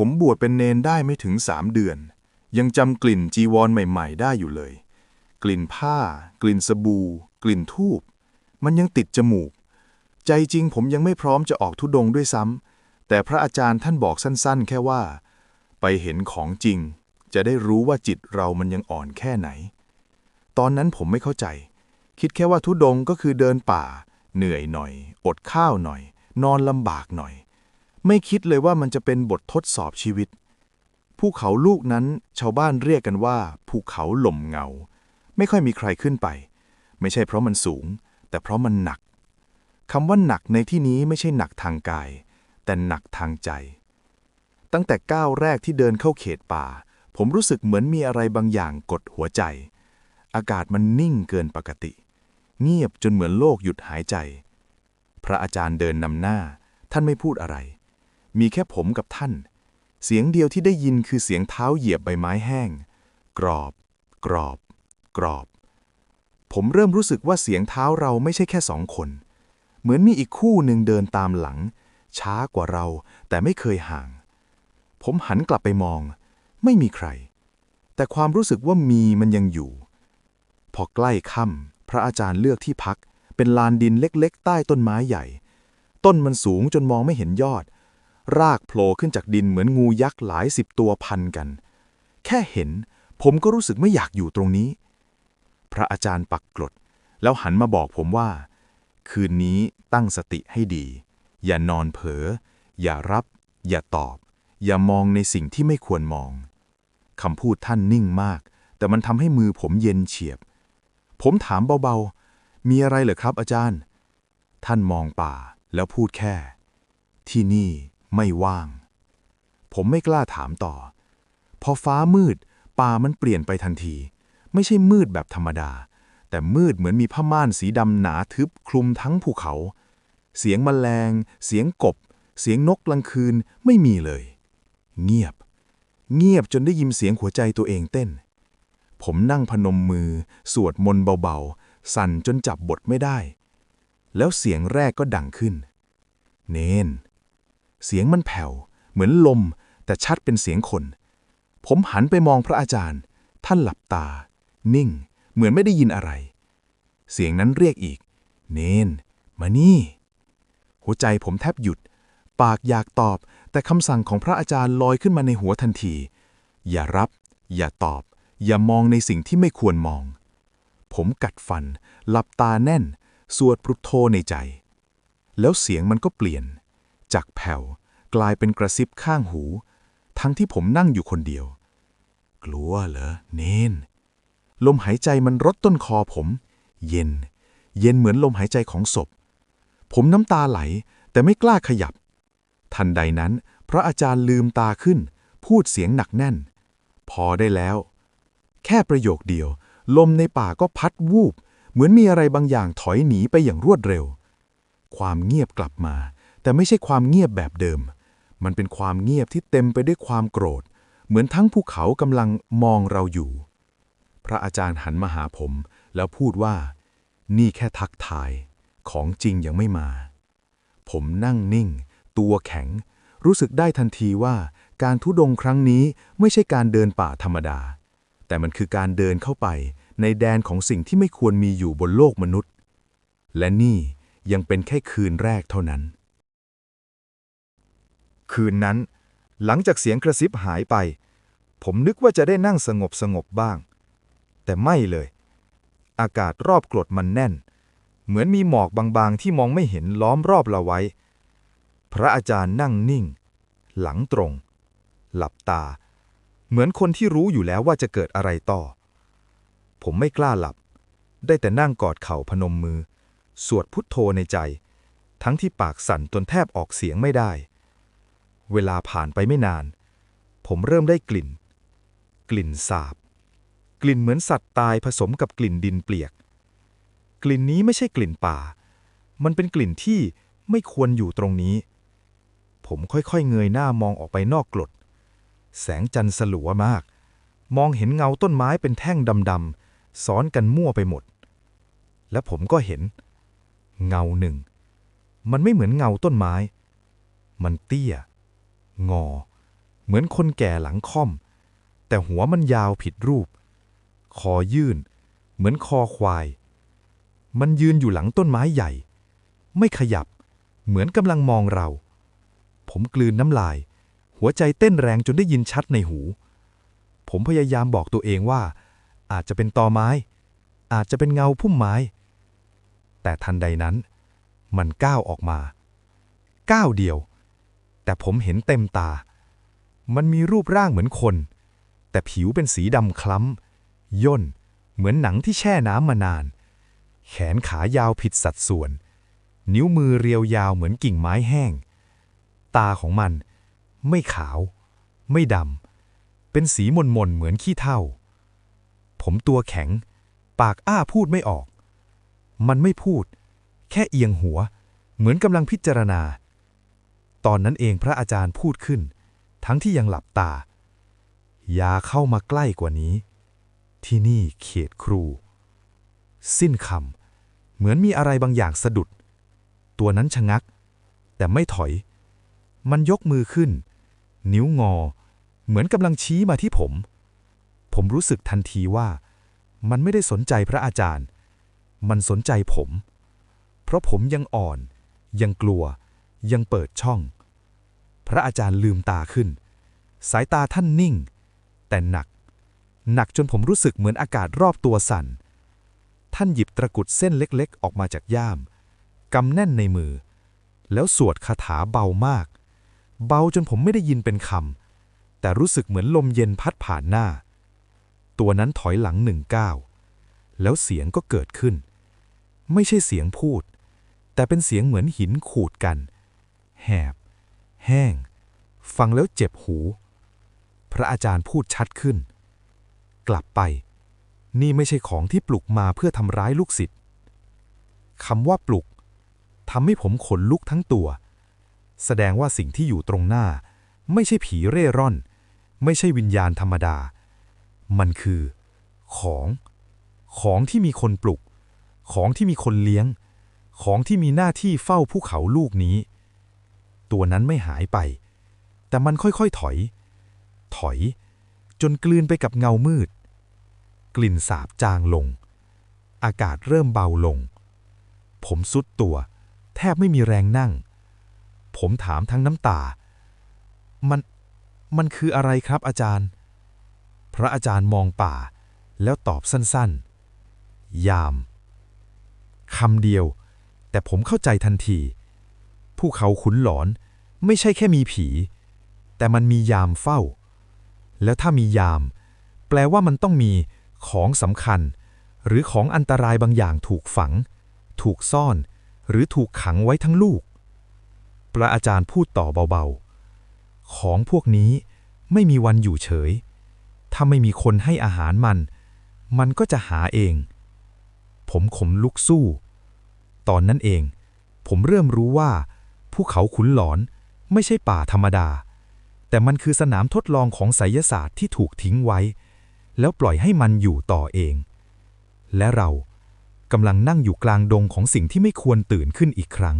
ผมบวชเป็นเนนได้ไม่ถึงสามเดือน ยังจำกลิ่นจีวรใหม่ ๆ ได้อยู่เลย กลิ่นผ้า กลิ่นสบู่ กลิ่นทูบมันยังติดจมูก ใจจริงผมยังไม่พร้อมจะออกทุดงด้วยซ้ำแต่พระอาจารย์ท่านบอกสั้นๆ แค่ว่า ไปเห็นของจริง จะได้รู้ว่าจิตเรามันยังอ่อนแค่ไหน ตอนนั้นผมไม่เข้าใจ คิดแค่ว่าทุดงก็คือเดินป่า เหนื่อยหน่อย อดข้าวหน่อย นอนลำบากหน่อย ไม่คิดเลยว่ามันจะเป็นบททดสอบชีวิต ภูเขาลูกนั้นชาวบ้านเรียกกันว่า ภูเขาหล่มเงา ไม่ค่อยมีใครขึ้นไป ไม่ใช่เพราะมันสูง แต่เพราะมันหนักคำว่าหนักในที่นี้ไม่ใช่หนักทางกาย แต่หนักทางใจ ตั้งแต่ก้าวแรกที่เดินเข้าเขตป่า ผมรู้สึกเหมือนมีอะไรบางอย่างกดหัวใจ อากาศมันนิ่งเกินปกติ เงียบจนเหมือนโลกหยุดหายใจ พระอาจารย์เดินนำหน้า ท่านไม่พูดอะไร มีแค่ผมกับท่าน เสียงเดียวที่ได้ยินคือเสียงเท้าเหยียบใบไม้แห้ง กรอบ กรอบ กรอบ ผมเริ่มรู้สึกว่าเสียงเท้าเราไม่ใช่แค่สองคน เหมือนมีอีกคู่หนึ่งเดินตามหลัง ช้ากว่าเราแต่ไม่เคยห่าง ผมหันกลับไปมอง ไม่มีใคร แต่ความรู้สึกว่ามีมันยังอยู่ พอใกล้ค่ำพระอาจารย์เลือกที่พัก เป็นลานดินเล็กๆ ใต้ต้นไม้ใหญ่ ต้นมันสูงจนมองไม่เห็นยอด รากโผล่ขึ้นจากดินเหมือนงูยักษ์หลายสิบตัวพันกัน แค่เห็น ผมก็รู้สึกไม่อยากอยู่ตรงนี้ พระอาจารย์ปักกรด แล้วหันมาบอกผมว่า คืนนี้ตั้งสติให้ดี อย่านอนเผลอ อย่ารับ อย่าตอบ อย่ามองในสิ่งที่ไม่ควรมองคำพูดท่านนิ่งมาก แต่มันทำให้มือผมเย็นเฉียบ ผมถามเบาๆ มีอะไรเหรอครับอาจารย์ ท่านมองป่าแล้วพูดแค่ ที่นี่ ไม่ว่าง ผมไม่กล้าถามต่อ พอฟ้ามืด ป่ามันเปลี่ยนไปทันที ไม่ใช่มืดแบบธรรมดา แต่มืดเหมือนมีผ้าม่านสีดำหนาทึบคลุมทั้งภูเขา เสียงแมลง เสียงกบ เสียงนกกลางคืนไม่มีเลย เงียบ เงียบจนได้ยินเสียงหัวใจตัวเองเต้น ผมนั่งพนมมือ สวดมนต์เบาๆ สั่นจนจับบทไม่ได้ แล้วเสียงแรกก็ดังขึ้น เนน เสียงมันแผ่ว เหมือนลม แต่ชัดเป็นเสียงคน ผมหันไปมองพระอาจารย์ ท่านหลับตา นิ่ง เหมือนไม่ได้ยินอะไร เสียงนั้นเรียกอีก เนน มานี่ หัวใจผมแทบหยุด ปากอยากตอบ แต่คำสั่งของพระอาจารย์ลอยขึ้นมาในหัวทันที อย่ารับ อย่าตอบ อย่ามองในสิ่งที่ไม่ควรมอง ผมกัดฟัน หลับตาแน่น สวดพุทโธในใจ แล้วเสียงมันก็เปลี่ยน จากแผ่วกลายเป็นกระซิบข้างหู ทั้งที่ผมนั่งอยู่คนเดียว กลัวเหรอเนน ลมหายใจมันรดต้นคอผม เย็น เย็นเหมือนลมหายใจของศพ ผมน้ำตาไหลแต่ไม่กล้าขยับ ทันใดนั้น พระอาจารย์ลืมตาขึ้น พูดเสียงหนักแน่น พอได้แล้ว แค่ประโยคเดียว ลมในป่าก็พัดวูบ เหมือนมีอะไรบางอย่างถอยหนีไปอย่างรวดเร็ว ความเงียบกลับมา แต่ไม่ใช่ความเงียบแบบเดิม มันเป็นความเงียบที่เต็มไปด้วยความโกรธ เหมือนทั้งภูเขากำลังมองเราอยู่ พระอาจารย์หันมาหาผม แล้วพูดว่า นี่แค่ทักทาย ของจริงยังไม่มา ผมนั่งนิ่ง ตัวแข็ง รู้สึกได้ทันทีว่าการทุดงครั้งนี้ไม่ใช่การเดินป่าธรรมดา แต่มันคือการเดินเข้าไปในแดนของสิ่งที่ไม่ควรมีอยู่บนโลกมนุษย์ และนี่ยังเป็นแค่คืนแรกเท่านั้น คืนนั้น หลังจากเสียงกระซิบหายไป ผมนึกว่าจะได้นั่งสงบสงบบ้าง แต่ไม่เลย อากาศรอบกรดมันแน่น เหมือนมีหมอกบางๆ ที่มองไม่เห็นล้อมรอบเราไว้ พระอาจารย์นั่งนิ่ง หลังตรง หลับตา เหมือนคนที่รู้อยู่แล้วว่าจะเกิดอะไรต่อ ผมไม่กล้าหลับ ได้แต่นั่งกอดเข่าพนมมือ สวดพุทโธในใจทั้งที่ปากสั่นจนแทบออกเสียงไม่ได้ เวลาผ่านไปไม่นาน ผมเริ่มได้กลิ่น กลิ่นสาบ กลิ่นเหมือนสัตว์ตายผสมกับกลิ่นดินเปียก กลิ่นนี้ไม่ใช่กลิ่นป่า มันเป็นกลิ่นที่ไม่ควรอยู่ตรงนี้ ผมค่อยๆเงยหน้ามองออกไปนอกกรด แสงจันทร์สลัวมาก มองเห็นเงาต้นไม้เป็นแท่งดำๆซ้อนกันมั่วไปหมด และผมก็เห็น เงาหนึ่ง มันไม่เหมือนเงาต้นไม้ มันเตี้ย งอ เหมือนคนแก่หลังค่อม แต่หัวมันยาวผิดรูป คอยื่น เหมือนคอควาย มันยืนอยู่หลังต้นไม้ใหญ่ ไม่ขยับ เหมือนกำลังมองเรา ผมกลืนน้ำลาย หัวใจเต้นแรงจนได้ยินชัดในหู ผมพยายามบอกตัวเองว่า อาจจะเป็นตอไม้ อาจจะเป็นเงาพุ่มไม้ แต่ทันใดนั้น มันก้าวออกมา ก้าวเดียว แต่ผมเห็นเต็มตา มันมีรูปร่างเหมือนคน แต่ผิวเป็นสีดำคล้ำ ย่น เหมือนหนังที่แช่น้ำมานาน แขนขายาวผิดสัดส่วน นิ้วมือเรียวยาวเหมือนกิ่งไม้แห้ง ตาของมันไม่ขาว ไม่ดำ เป็นสีมนมนเหมือนขี้เถ้า ผมตัวแข็ง ปากอ้าพูดไม่ออก มันไม่พูด แค่เอียงหัว เหมือนกำลังพิจารณา ตอนนั้นเองพระอาจารย์พูดขึ้น ทั้งที่ยังหลับตา อย่าเข้ามาใกล้กว่านี้ ที่นี่เขตครู สิ้นคำเหมือนมีอะไรบางอย่างสะดุด ตัวนั้นชะงัก แต่ไม่ถอย มันยกมือขึ้น นิ้วงอ เหมือนกำลังชี้มาที่ผม ผมรู้สึกทันทีว่ามันไม่ได้สนใจพระอาจารย์ มันสนใจผม เพราะผมยังอ่อน ยังกลัว ยังเปิดช่อง พระอาจารย์ลืมตาขึ้น สายตาท่านนิ่ง แต่หนัก หนักจนผมรู้สึกเหมือนอากาศรอบตัวสั่น ท่านหยิบตะกุดเส้นเล็กๆ ออกมาจากย่ามกำแน่นในมือ แล้วสวดคาถาเบามาก เบาจนผมไม่ได้ยินเป็นคำแต่รู้สึกเหมือนลมเย็นพัดผ่านหน้า ตัวนั้นถอยหลังหนึ่งก้าวแล้วเสียงก็เกิดขึ้น ไม่ใช่เสียงพูด แต่เป็นเสียงเหมือนหินขูดกัน แหบ แห้ง ฟังแล้วเจ็บหู พระอาจารย์พูดชัดขึ้น กลับไป นี่ไม่ใช่ของที่ปลุกมาเพื่อทำร้ายลูกศิษย์คำว่าปลุกทำให้ผมขนลุกทั้งตัว แสดงว่าสิ่งที่อยู่ตรงหน้า ไม่ใช่ผีเร่ร่อน ไม่ใช่วิญญาณธรรมดา มันคือ ของ ของที่มีคนปลุก ของที่มีคนเลี้ยง ของที่มีหน้าที่เฝ้าภูเขาลูกนี้ ตัวนั้นไม่หายไป แต่มันค่อยๆถอย ถอย จนกลืนไปกับเงามืด กลิ่นสาบจางลง อากาศเริ่มเบาลง ผมสุดตัว แทบไม่มีแรงนั่ง ผมถามทั้งน้ำตา มัน มันคืออะไรครับอาจารย์ พระอาจารย์มองป่า แล้วตอบสั้นๆ ยามคำเดียว แต่ผมเข้าใจทันที ผู้เขาขุนหลอน ไม่ใช่แค่มีผี แต่มันมียามเฝ้า แล้วถ้ามียาม แปลว่ามันต้องมีของสำคัญ หรือของอันตรายบางอย่างถูกฝัง ถูกซ่อน หรือถูกขังไว้ทั้งลูก พระอาจารย์พูดต่อเบาๆ ของพวกนี้ไม่มีวันอยู่เฉย ถ้าไม่มีคนให้อาหารมัน มันก็จะหาเอง ผมขมลุกสู้ ตอนนั้นเอง ผมเริ่มรู้ว่า ภูเขาขุนหลอน ไม่ใช่ป่าธรรมดา แต่มันคือสนามทดลองของไสยศาสตร์ที่ถูกทิ้งไว้ แล้วปล่อยให้มันอยู่ต่อเอง และเรากำลังนั่งอยู่กลางดงของสิ่งที่ไม่ควรตื่นขึ้นอีกครั้ง